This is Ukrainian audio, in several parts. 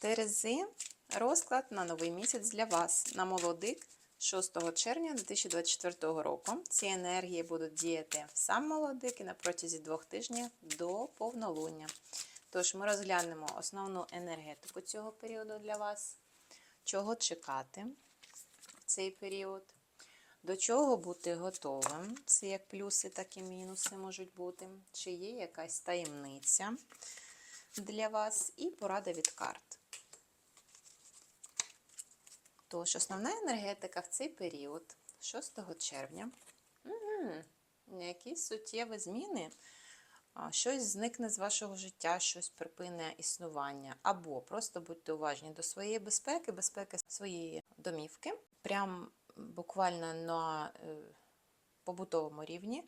Терези. Розклад на новий місяць для вас на молодик 6 червня 2024 року. Ці енергії будуть діяти в сам молодик і на протязі двох тижнів до повнолуння. Тож ми розглянемо основну енергетику цього періоду для вас, чого чекати в цей період, до чого бути готовим. Це як плюси, так і мінуси можуть бути. Чи є якась таємниця для вас, і порада від карт. Тож, основна енергетика в цей період, 6 червня, якісь суттєві зміни, щось зникне з вашого життя, щось припине існування. Або просто будьте уважні до своєї безпеки, безпеки своєї домівки. Прям буквально на е, побутовому рівні.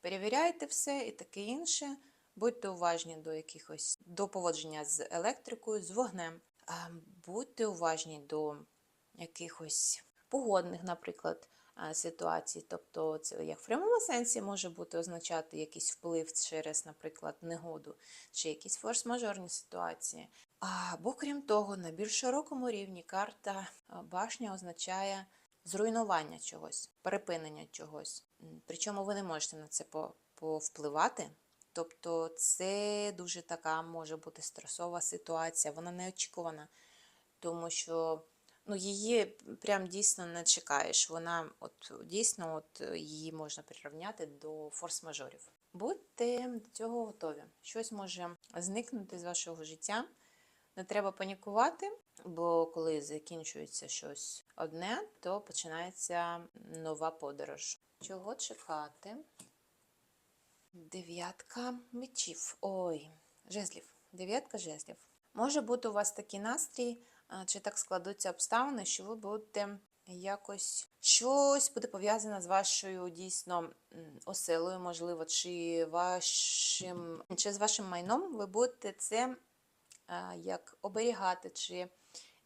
Перевіряйте все і таке інше. Будьте уважні до якихось до поводження з електрикою, з вогнем. Будьте уважні до якихось погодних, наприклад, ситуацій. Тобто, це як в прямому сенсі може бути означати якийсь вплив через, наприклад, негоду чи якісь форс-мажорні ситуації. Або, крім того, на більш широкому рівні карта башня означає зруйнування чогось, припинення чогось. Причому ви не можете на це повпливати. Тобто це дуже така може бути стресова ситуація, вона неочікувана, тому що ну, її прям дійсно не чекаєш. Вона от дійсно от її можна прирівняти до форс-мажорів. Будьте до цього готові. Щось може зникнути з вашого життя. Не треба панікувати, бо коли закінчується щось одне, то починається нова подорож. Чого чекати? Дев'ятка мечів. Ой, жезлів. Дев'ятка жезлів. Може бути у вас такий настрій, чи так складуться обставини, що ви будете якось щось буде пов'язане з вашою дійсно оселою, можливо, чи вашим, чи з вашим майном ви будете це як оберігати, чи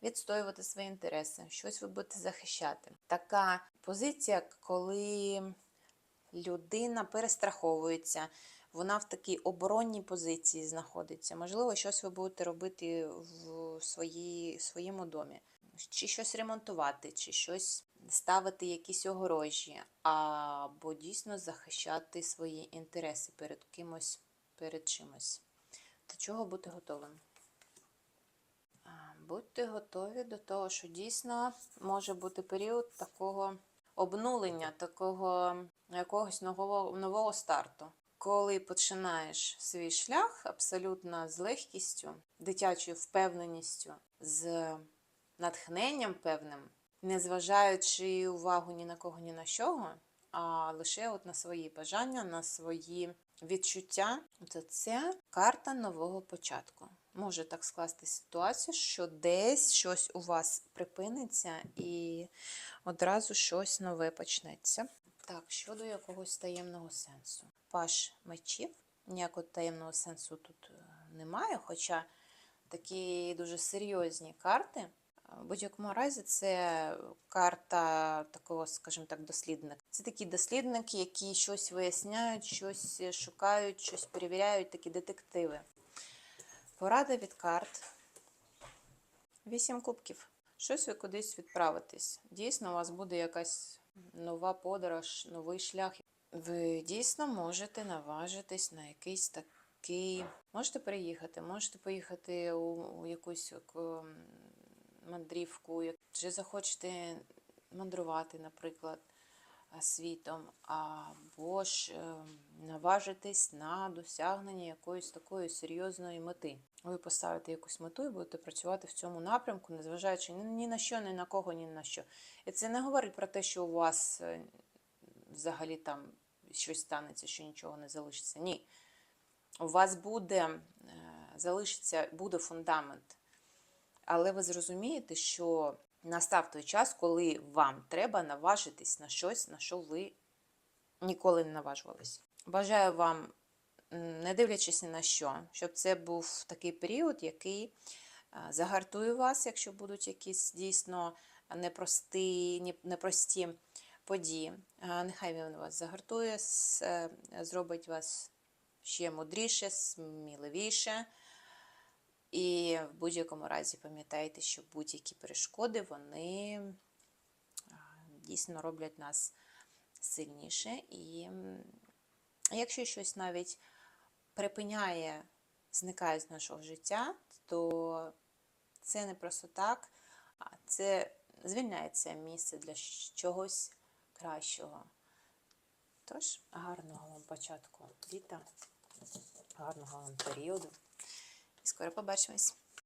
відстоювати свої інтереси, щось ви будете захищати. Така позиція, коли людина перестраховується, вона в такій оборонній позиції знаходиться. Можливо, щось ви будете робити в своїй, своєму домі, чи щось ремонтувати, чи щось ставити якісь огорожі, або дійсно захищати свої інтереси перед кимось, перед чимось. До чого бути готовим? Будьте готові до того, що дійсно може бути період такого обнулення, такого якогось нового, нового старту. Коли починаєш свій шлях абсолютно з легкістю, дитячою впевненістю, з натхненням певним, не зважаючи увагу ні на кого, ні на що, а лише от на свої бажання, на свої відчуття, то це карта нового початку. Може так скласти ситуацію, що десь щось у вас припиниться і одразу щось нове почнеться. Так, щодо якогось таємного сенсу. Паш мечів, ніякого таємного сенсу тут е, немає, хоча такі дуже серйозні карти. В будь-якому разі це карта такого, скажімо так, дослідника. Це такі дослідники, які щось виясняють, щось шукають, щось перевіряють, такі детективи. Порада від карт. Вісім кубків. Щось ви кудись відправитесь. Дійсно, у вас буде якась нова подорож, новий шлях. Ви дійсно можете наважитись на якийсь такий. Можете приїхати, можете поїхати у, у якусь ем, мандрівку, чи захочете мандрувати, наприклад, світом, або ж ем, наважитись на досягнення якоїсь такої серйозної мети. Ви поставите якусь мету і будете працювати в цьому напрямку, незважаючи ні- ні на що, ні на кого, ні на що. І це не говорить про те, що у вас е, взагалі там щось станеться, що нічого не залишиться. Ні. У вас буде е, залишиться, буде фундамент. Але ви зрозумієте, що настав той час, коли вам треба наважитись на щось, на що ви ніколи не наважувались. Бажаю вам, не дивлячись ні на що, щоб це був такий період, який е, загартує вас, якщо будуть якісь дійсно непрості, непрості події. Е, Нехай він вас загартує, е, зробить вас ще мудріше, сміливіше І в будь-якому разі пам'ятайте, що будь-які перешкоди вони дійсно роблять нас сильніше. І якщо щось навіть припиняє, зникає з нашого життя, то це не просто так, а це звільняється місце для чогось кращого. Тож, гарного вам початку літа, гарного вам періоду. І скоро побачимось.